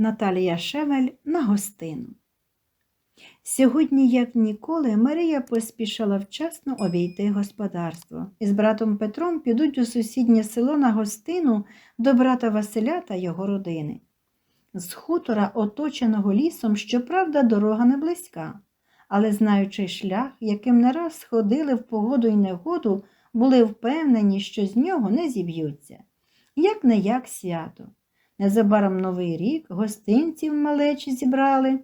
Наталія Шевель на гостину. Сьогодні, як ніколи, Марія поспішала вчасно обійти господарство. Із братом Петром підуть у сусіднє село на гостину до брата Василя та його родини. З хутора, оточеного лісом, щоправда, дорога не близька, але, знаючи шлях, яким не раз сходили в погоду і негоду, були впевнені, що з нього не зіб'ються. Як не як свято. Незабаром новий рік, гостинців малечі зібрали.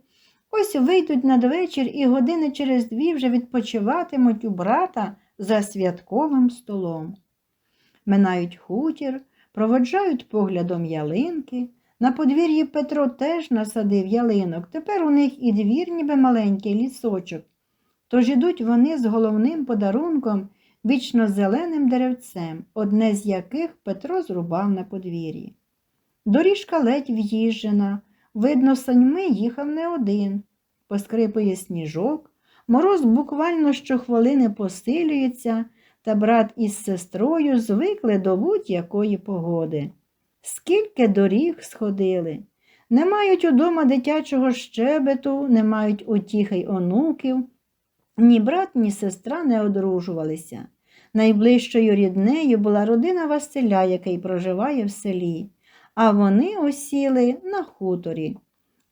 Ось вийдуть надвечір і години через дві вже відпочиватимуть у брата за святковим столом. Минають хутір, проводжають поглядом ялинки. На подвір'ї Петро теж насадив ялинок. Тепер у них і двір, ніби маленький лісочок. Тож ідуть вони з головним подарунком, вічно зеленим деревцем, одне з яких Петро зрубав на подвір'ї. Доріжка ледь в'їжджена, видно, саньми їхав не один. Поскрипує сніжок, мороз буквально щохвилини посилюється, та брат із сестрою звикли до будь-якої погоди. Скільки доріг сходили. Не мають удома дитячого щебету, не мають утіхи й онуків. Ні брат, ні сестра не одружувалися. Найближчою ріднею була родина Василя, який проживає в селі, а вони осіли на хуторі.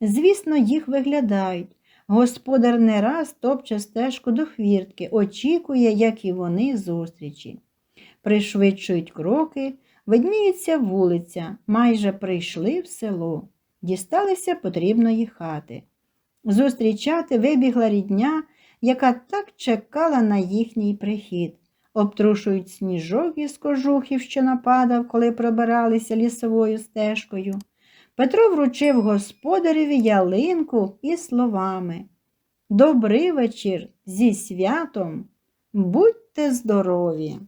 Звісно, їх виглядають. Господар не раз топче стежку до хвіртки, очікує, як і вони, зустрічі. Пришвидшують кроки, видніється вулиця, майже прийшли в село, дісталися потрібної хати. Зустрічати вибігла рідня, яка так чекала на їхній прихід. Обтрушують сніжок із кожухів, що нападав, коли пробиралися лісовою стежкою. Петро вручив господареві ялинку із словами Добрий вечір зі святом, будьте здорові!